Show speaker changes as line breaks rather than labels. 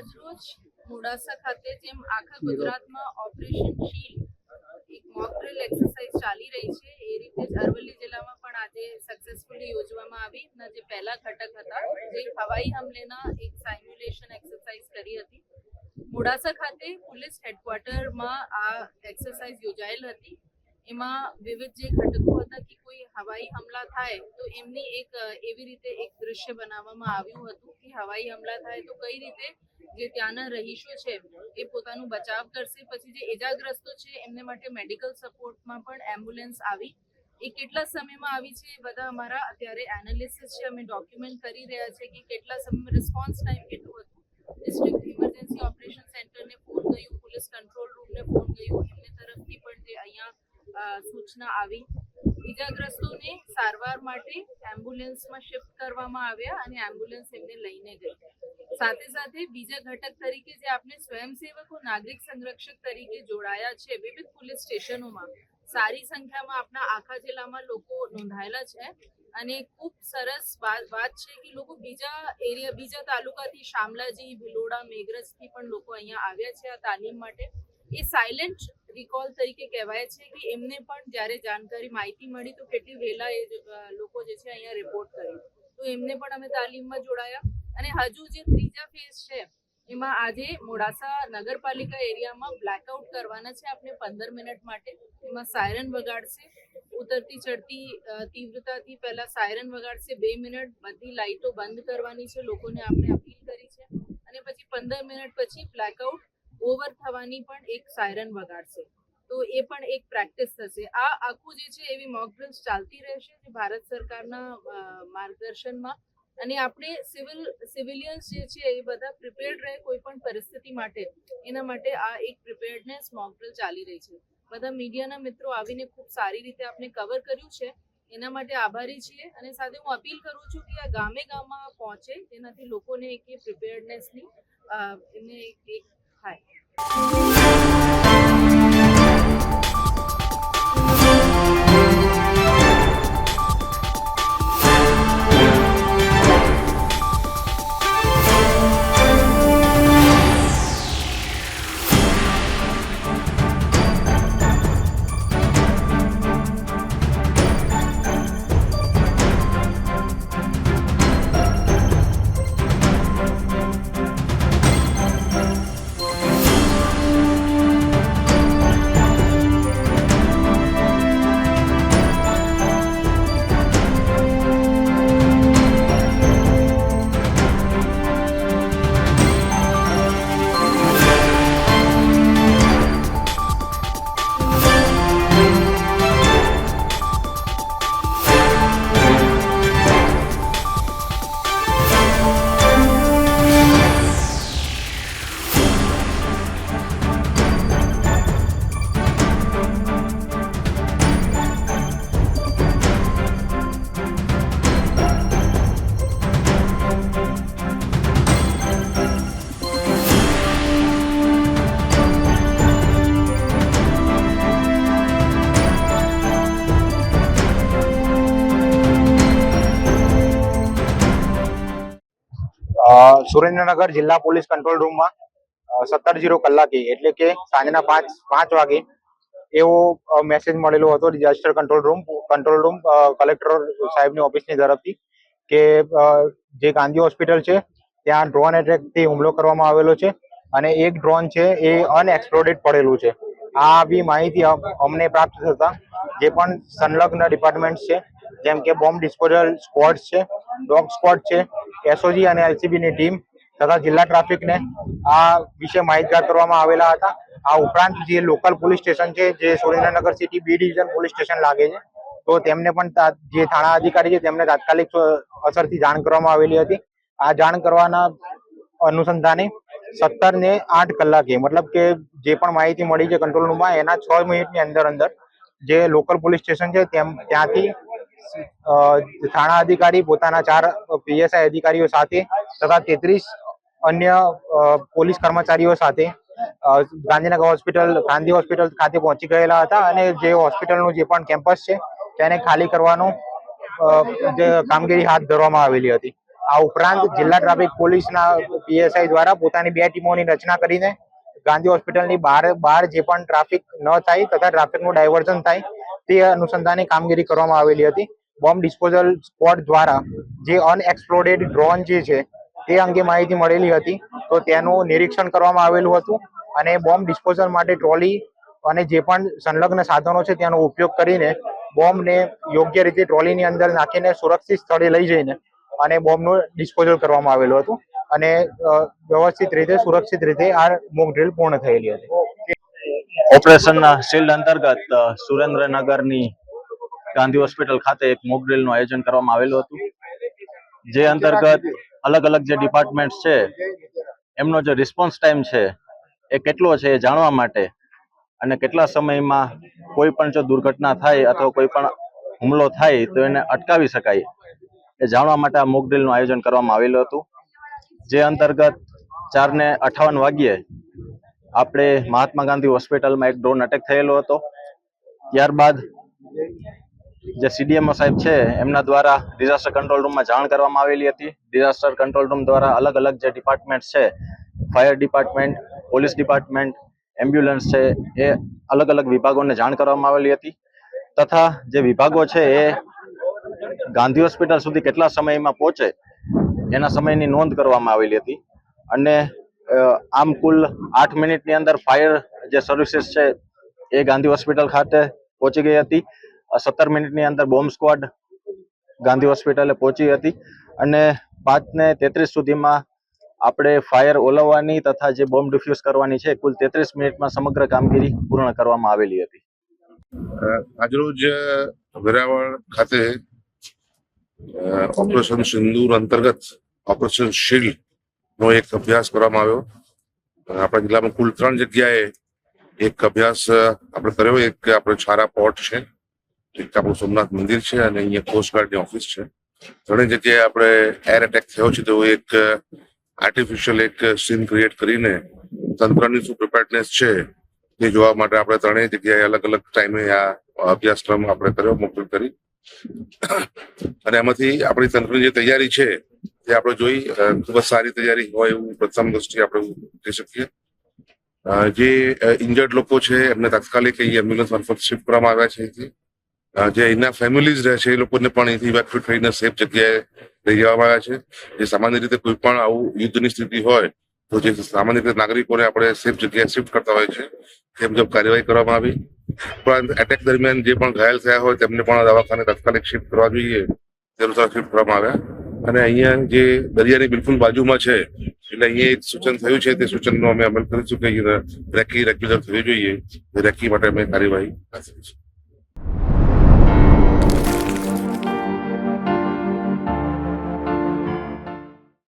આજરોજ મોડાસા ખાતે જેમ આખા ગુજરાતમાં ઓપરેશન શીલ, એક મોક એક્સરસાઇઝ ચાલી રહી છે, એ રીતે જ અરવલ્લી જિલ્લામાં પણ આજે સક્સેસફુલી યોજવામાં આવી. જે પહેલા ઘટક હતા, જે હવાઈ હમલેના એક સાઇમ્યુલેશન એક્સરસાઇઝ કરી હતી. મોડાસા ખાતે પોલીસ હેડક્વાર્ટરમાં આ એક્સરસાઇઝ યોજાયેલ હતી. એમાં વિવિધ જે ઘટકો હતા કે કોઈ હવાઈ હમલા થાય, તો એમની એક એવી રીતે એક દૃશ્ય બનાવવામાં આવ્યું હતું કે હવાઈ હમલા થાય તો કઈ રીતે જે ત્યાંના રહીશો છે, એ પોતાનું બચાવ કરશે. પછી જે ઇજાગ્રસ્તો છે, એમને માટે મેડિકલ સપોર્ટમાં પણ એમ્બ્યુલન્સ આવી. એ કેટલા સમયમાં આવી છે, એ બધા અમારા અત્યારે એનાલિસિસ છે. અમે ડોક્યુમેન્ટ કરી રહ્યા છે કે કેટલા સમયમાં રિસ્પોન્સ ટાઈમ કેટલું હતું. ડિસ્ટ્રિક્ટ ઇમરજન્સી ઓપરેશન સેન્ટરને ફોન ગયું પોલીસ કંટ્રોલ રૂમને ફોન ગયું એમને તરફથી પણ જે અહીંયા સૂચના આવી. ઇજાગ્રસ્તોને સારવાર માટે એમ્બ્યુલન્સમાં શિફ્ટ કરવામાં આવ્યા અને એમ્બ્યુલન્સ એમને લઈને ગઈ. સાથે સાથે બીજા ઘટક તરીકે જે આપણે સ્વયંસેવકો, નાગરિક સંરક્ષક તરીકે જોડાયા છે, વિવિધ પોલીસ સ્ટેશનોમાં સારી સંખ્યામાં આપણા આખા જિલ્લામાં લોકો નોંધાયેલા છે. અને ખૂબ સરસ વાત છે કે લોકો બીજા એરિયા, બીજા તાલુકાથી શામલાજી, ભિલોડા, મેઘરજથી પણ લોકો અહીંયા આવ્યા છે આ તાલીમ માટે. એ સાયલેન્ટ રિકોલ તરીકે કહેવાય છે કે એમને પણ જ્યારે જાણકારી માહિતી મળી તો કેટલી વહેલા એ લોકો જે છે અહીંયા રિપોર્ટ કર્યું. તો એમને પણ અમે તાલીમમાં જોડાયા. અને હજુ જે ત્રીજા ફેઝ છે, એમાં આજે મોડાસા નગરપાલિકા એરિયામાં બ્લેકઆઉટ કરવાના છે આપણે પંદર મિનિટ માટે. એમાં સાયરન વગાડશે, ઉતરતી ચડતી તીવ્રતાથી પહેલા સાયરન વગાડશે, બે મિનિટ, બધી લાઇટો બંધ કરવાની છે, લોકોને આપણે અપીલ કરી છે. અને પછી પંદર મિનિટ પછી બ્લેકઆઉટ ઓવર થવાની પણ એક સાયરન વગાડશે. તો એ પણ એક પ્રેક્ટિસ થશે. આ આખું જે છે એવી મોક ડ્રિલ્સ ચાલતી રહેશે જે ભારત સરકારના માર્ગદર્શનમાં અને આપણે સિવિલ, સિવિલિયન્સ જે છે એ બધા પ્રિપેર્ડ રહે કોઈ પણ પરિસ્થિતિ માટે. એના માટે આ એક પ્રિપેર્ડનેસ મોકડ્રિલ ચાલી રહી છે. બધા મીડિયાના મિત્રો આવીને ખૂબ સારી રીતે આપણે કવર કર્યું છે. એના માટે આભારી છીએ અને સાથે હું અપીલ કરું છું કે આ ગામે ગામમાં પહોંચે, જેનાથી લોકોને એક એ પ્રિપેર્ડનેસની એમને એક થાય.
સુરેન્દ્રનગર જિલ્લા પોલીસ કંટ્રોલ રૂમમાં સત્તર જીરો કલાકે, એટલે કે સાંજના પાંચ પાંચ વાગે એવો મેસેજ મળેલો હતો disaster control room control room collector સાહેબની ઓફિસની તરફથી કે જે ગાંધી હોસ્પિટલ છે, ત્યાં ડ્રોન એટેકથી હુમલો કરવામાં આવેલો છે અને એક ડ્રોન છે એ અનએક્સપ્લોડેડ પડેલું છે. આ બી માહિતી અમને પ્રાપ્ત થતા જે પણ સંલગ્ન ડિપાર્ટમેન્ટ છે, જેમ કે બોમ્બ ડિસ્પોઝલ સ્ક્વોડ છે ડોગ સ્ક્વોડ છે એસઓજી અને એલસીબીની ટીમ તથા જિલ્લા ટ્રાફિકને આ વિશે માહિતગાર કરવામાં આવેલા હતા. આ ઉપરાંત જે લોકલ પોલીસ સ્ટેશન છે, જે Surendranagar city B division police station લાગે છે, તો તેમને પણ જે થાણા અધિકારી છે, તેમને તાત્કાલિક અસરથી જાણ કરવામાં આવેલી હતી. આ જાણ કરવાના અનુસંધાને સત્તર ને આઠ કલાકે, મતલબ કે જે પણ માહિતી મળી છે કંટ્રોલ રૂમમાં એના છ મિનિટની અંદર અંદર જે લોકલ પોલીસ સ્ટેશન છે, તેમ, ત્યાંથી થાણા અધિકારી, પોતાના ચાર પીએસઆઈ અધિકારીઓ સાથે તથા તેત્રીસ અન્ય પોલીસ કર્મચારીઓ સાથે ગાંધીનગર હોસ્પિટલ, ગાંધી હોસ્પિટલ ખાતે પહોંચી ગયેલા હતા અને જે હોસ્પિટલનું જે પણ કેમ્પસ છે, તેને ખાલી કરવાનું જે કામગીરી હાથ ધરવામાં આવેલી હતી. આ ઉપરાંત જિલ્લા ટ્રાફિક પોલીસના પીએસઆઈ દ્વારા પોતાની બે ટીમોની રચના કરીને ગાંધી હોસ્પિટલની બહાર બહાર જે પણ ટ્રાફિક ન થાય તથા ટ્રાફિકનું ડાયવર્ઝન થાય તે અનુસંધાને કામગીરી કરવામાં આવેલી હતી. બોમ્બ ડિસ્પોઝલ સ્ક્વોડ દ્વારા જે અનએક્સપ્લોડેડ ડ્રોન જે છે, તે અંગે માહિતી મળેલી હતી. તો તેનું નિરીક્ષણ કરવામાં આવેલું હતું અને બોમ્બ ડિસ્પોઝલ માટે ટ્રોલી અને જે પણ સંલગ્ન સાધનો છે, તેનો ઉપયોગ કરીને બોમ્બને યોગ્ય રીતે ટ્રોલીની અંદર નાખીને સુરક્ષિત સ્થળે લઈ જઈને અને બોમ્બનું ડિસ્પોઝલ કરવામાં આવેલું હતું. અને વ્યવસ્થિત રીતે, સુરક્ષિત રીતે આ મોક ડ્રિલ પૂર્ણ થયેલી હતી.
ઓપરેશન શિલ્ડ અંતર્ગત સુરેન્દ્રનગરની ગાંધી હોસ્પિટલ ખાતે એક મોક આયોજન કરવામાં આવેલું હતું. જે અંતર્ગત અલગ અલગ જે ડિપાર્ટમેન્ટ છે, એમનો જે રિસ્પોન્સ ટાઈમ છે, એ કેટલો છે એ જાણવા માટે અને કેટલા સમયમાં કોઈ પણ જો દુર્ઘટના થાય અથવા કોઈ પણ હુમલો થાય, તો એને અટકાવી શકાય એ જાણવા માટે આ મોક ડ્રીલનું આયોજન કરવામાં આવેલું હતું. જે અંતર્ગત ચારને અઠાવન વાગ્યે આપણે મહાત્મા ગાંધી હોસ્પિટલમાં એક ડ્રોન અટેક થયેલો હતો. ત્યારબાદ જે સીડીએમઓ સાહેબ છે, એમના દ્વારા ડિઝાસ્ટર કંટ્રોલ રૂમમાં જાણ કરવામાં આવેલી હતી. ડિઝાસ્ટર કંટ્રોલ રૂમ દ્વારા અલગ અલગ જે ડિપાર્ટમેન્ટ છે fire department police department ambulance છે, એ અલગ અલગ વિભાગોને જાણ કરવામાં આવેલી હતી. તથા જે વિભાગો છે, એ ગાંધી હોસ્પિટલ સુધી કેટલા સમયમાં પહોંચે, એના સમયની નોંધ કરવામાં આવેલી હતી. અને આમ કુલ આઠ મિનિટની અંદર ફાયર જે સર્વિસીસ છે, એ ગાંધી હોસ્પિટલ ખાતે પહોંચી ગઈ હતી. સત્તર મિનિટની અંદર બોમ્બ સ્ક્વોડ ગાંધી હોસ્પિટલે પહોંચી હતી અને પાંચ ને તેત્રીસ સુધીમાં આપણે ફાયર ઓલવવાની તથા જે બોમ્બ ડિફ્યુઝ કરવાની છે કુલ તેત્રીસ મિનિટમાં સમગ્ર કામગીરી પૂર્ણ કરવામાં આવેલી હતી.
આજરોજ વેરાવળ ખાતે ઓપરેશન સિંદૂર અંતર્ગત ઓપરેશન શિલ્ડ નો એક અભ્યાસ કરવામાં આવ્યો. આપણા જિલ્લામાં કુલ ત્રણ જગ્યાએ એક અભ્યાસ આપણે કર્યો. એક આપણે છારા પોર્ટ છે એક આપણું સોમનાથ મંદિર છે અને અહીંયા કોસ્ટગાર્ડની ઓફિસ છે. ત્રણેય જગ્યાએ આપણે એર એટેક થયો છે, તો એક આર્ટિફિશિયલ એક સીન ક્રિએટ કરીને તંત્રની શું પ્રિપેરનેસ છે એ જોવા માટે આપણે ત્રણેય જગ્યાએ અલગ અલગ ટાઈમે આ અભ્યાસક્રમ આપણે કર્યો, મોકલ કરી. અને એમાંથી આપણી તંત્રની જે તૈયારી છે તે આપણે જોઈ ખૂબ જ સારી તૈયારી હોય એવું પ્રથમ દ્રષ્ટિએ આપણે કહી શકીએ. જે ઇન્જર્ડ લોકો છે, એમને તાત્કાલિક અહીં એમ્બ્યુલન્સ મારફત શિફ્ટ કરવામાં આવ્યા છે અહીંથી. જે અહીંના ફેમિલીઝ રહે છે, એ લોકોને પણ અહીંથી ઇવેક્યુએટ થઈને સેફ જગ્યાએ લઈ જવામાં આવ્યા છે. જે સામાન્ય રીતે કોઈ પણ આવું યુદ્ધની સ્થિતિ હોય, તો જે સામાન્ય રીતે નાગરિકોને આપણે સેફ જગ્યાએ શિફ્ટ કરતા હોય છે. તે મુજબ કાર્યવાહી કરવામાં આવી. ઉપરાંત એટેક દરમિયાન જે પણ ઘાયલ થયા હોય તેમને પણ દવાખાને તાત્કાલિક શિફ્ટ કરવા જોઈએ. તે અનુસાર શિફ્ટ કરવામાં આવ્યા. અને અહીંયા જે દરિયાની બિલકુલ બાજુમાં છે, એટલે અહીંયા એક સૂચન થયું છે, તે સૂચનનો અમે અમલ કરીશું કે રેકી રેગ્યુલર થવી જોઈએ. રેકી માટે અમે કાર્યવાહી કરી છે.